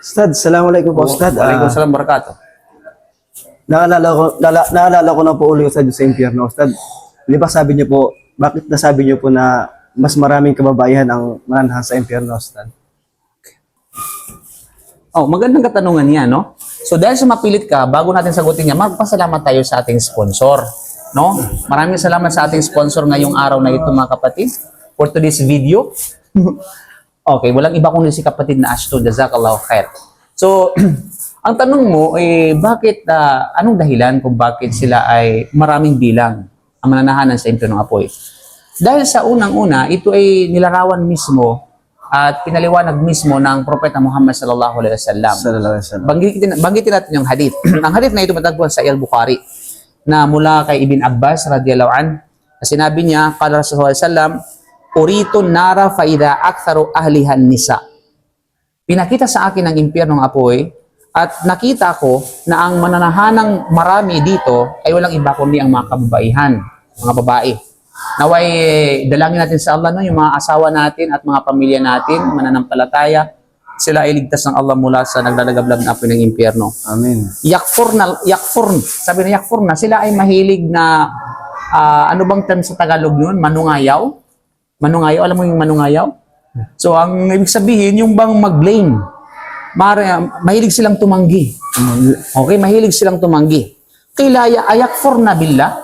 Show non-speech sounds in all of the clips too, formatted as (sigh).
Ustad, Assalamualaikum po, Ustad. Ah, Waalaikumsalam barakatuh. naalala ko, nala, naalala ko na po ulit Ustad sa impyerno, Ustad. Di ba sabi niyo po, bakit nasabi niyo po na mas maraming kababaihan ang mananahan sa impyerno, Ustad? Oh, magandang katanungan yan, no? So dahil sa mapilit ka, bago natin sagutin niya, magpasalamat tayo sa ating sponsor, no? Maraming salamat sa ating sponsor ngayong araw na ito, mga kapatid, for today's video. (laughs) okay, walang iba kundi si kapatid na Ashton, jazakallahu khair. So, (clears throat) ang tanong mo, eh, bakit, ah, anong dahilan kung bakit sila ay maraming bilang ang mananahanan sa impyo ng apoy? Dahil sa unang-una, ito ay nilarawan mismo at pinaliwanag mismo ng Propeta Muhammad sallallahu alaihi wasallam. Banggitin, banggitin natin yung hadith. (clears throat) ang hadith na ito matagpuan sa Al-Bukhari na mula kay Ibn Abbas radiyallahu an. Na Sinabi niya, qala Rasulullah sallallahu alaihi wasallam, "Uritun nara fa idha aktharu ahliha nisa." Pinakita sa akin ang impyernong apoy at nakita ko na ang mananahanang marami dito ay walang iba kundi ang mga kababaihan, mga babae. Naway dalangin natin sa Allah no, yung mga asawa natin at mga pamilya natin, mananampalataya, sila ay ligtas ng Allah mula sa naglalagablab na apoy ng impyerno. Amin. Yakfur na, yakfur, sabi na yakfur na, sila ay mahilig na, ah, ano bang term sa Tagalog yun? Manungayaw? Manungayaw, alam mo yung manungayaw? So, ang ibig sabihin, yung bang mag-blame. Mara, mahilig silang tumanggi. Okay, mahilig silang tumanggi. Kailaya, ayakfur na billah.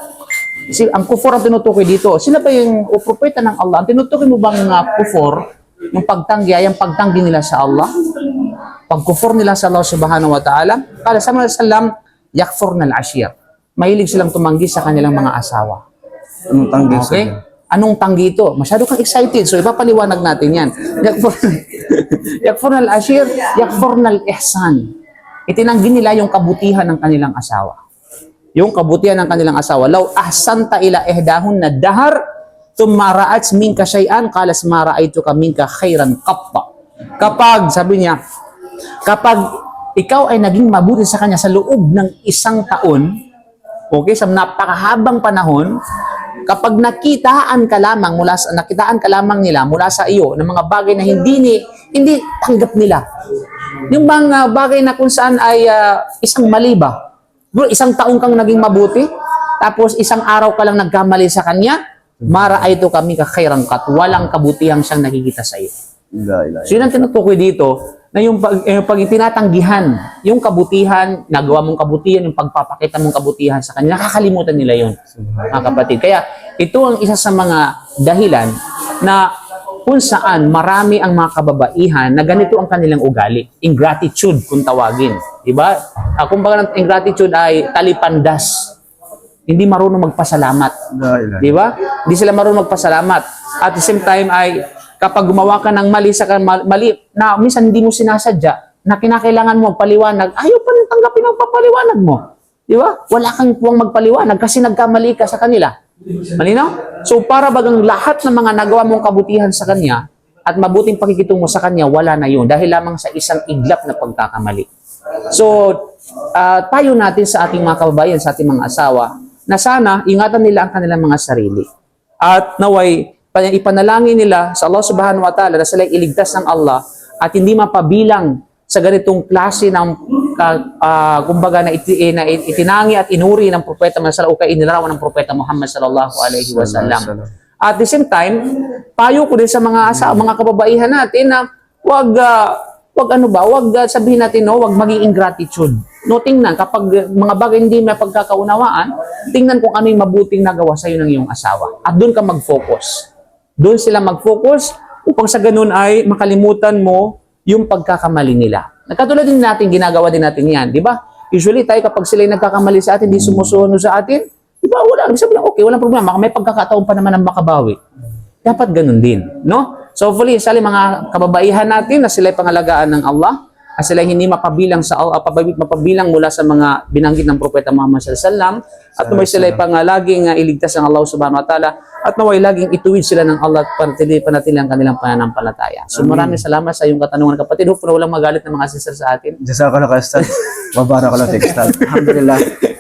Si, ang kufor ang tinutukoy dito, sila ba yung o propeta ng Allah? Ang tinutukoy mo bang nga kufor, yung pagtanggi ay ang pagtanggi nila sa Allah? Pagkufor nila sa Allah subhanahu wa ta'ala, kala sa mga sallam, yakfur na al-ashir. Mahilig silang tumanggi sa kanilang mga asawa. Anong tanggi Okay? Ustad? Anong tanggi ito? Masyado kang excited. So, ipapaliwanag natin yan. Yakfur, (laughs) yakfur na al-ashir, yakfur na al-ihsan. Itinanggi nila yung kabutihan ng kanilang asawa. Yung kabutihan ng kanilang asawa. Law ahsanta ila ihdahun na dahar, thumma ra'at minka shay'an, qalas ma ra'aytuka minka khairan qatta. Kapag, sabi niya, kapag ikaw ay naging mabuti sa kanya sa loob ng isang taon, okay, sa napakahabang panahon, kapag nakitaan ka lamang mula sa nakitaan ka lamang nila mula sa iyo ng mga bagay na hindi ni hindi tanggap nila. Yung mga bagay na kung saan ay ah, isang mali ba? Bro, isang taong kang naging mabuti, tapos isang araw ka lang nagkamali sa kanya, mara ay ito kami kakhairang kat, walang kabutihang siyang nakikita sa iyo. So yun ang tinutukoy dito na yung pag, eh, pag tinatanggihan, yung kabutihan, nagawa mong kabutihan, yung pagpapakita mong kabutihan sa kanila, nakakalimutan nila yun, mga kapatid. Kaya ito ang isa sa mga dahilan na kung saan marami ang mga kababaihan na ganito ang kanilang ugali. Ingratitude kung tawagin. Diba? Uh, kumbaga ng ingratitude ay talipandas. Hindi marunong magpasalamat. La ilaha. Di ba? Hindi sila marunong magpasalamat. At the same time ay kapag gumawa ka ng mali sa mali na minsan hindi mo sinasadya na kinakailangan mo magpaliwanag, ayaw pa rin tanggapin ang papaliwanag mo. Di ba? Wala kang puwang magpaliwanag kasi nagkamali ka sa kanila. Malinaw? So para bagang lahat ng mga nagawa mong kabutihan sa kanya at mabuting pakikitungo sa kanya, wala na yun dahil lamang sa isang iglap na pagkakamali. So, ah, tayo natin sa ating mga kababayan, sa ating mga asawa, na sana ingatan nila ang kanilang mga sarili. At naway, ipanalangin nila sa Allah subhanahu wa ta'ala na sila iligtas ng Allah at hindi mapabilang sa ganitong klase ng ka- ah, kumbaga na, iti, eh, na itinangi at inuri ng propeta Muhammad sallallahu alaihi inilarawan ng propeta Muhammad sallallahu alaihi wasallam. At the same time, payo ko din sa mga asa, mga kababaihan natin na wag ah, wag ano ba, wag ah, sabihin natin no, wag maging ingratitude. No, tingnan kapag mga bagay hindi may pagkakaunawaan, tingnan kung ano yung mabuting nagawa sa iyo ng iyong asawa. At doon ka mag-focus. Doon sila mag-focus upang sa ganun ay makalimutan mo yung pagkakamali nila. Nagkatulad din natin, ginagawa din natin yan, di ba? Usually tayo kapag sila nagkakamali sa atin, di sumusunod sa atin, di ba? Wala, sabi lang, okay, walang problema. May pagkakataon pa naman ang makabawi. Dapat ganun din, no? So hopefully, sali mga kababaihan natin na sila pangalagaan ng Allah, at sila hindi mapabilang sa uh, mapabilang mula sa mga binanggit ng propeta Muhammad sallallahu alaihi wasallam at naway sila pang uh, laging uh, iligtas ng Allah subhanahu wa taala at naway laging ituwid sila ng Allah at panatili ang kanilang pananampalataya. So maraming salamat sa iyong katanungan kapatid. Hopefully walang magalit ng mga sister sa atin. Jazakallah ka, ka lang, Ustad. Alhamdulillah.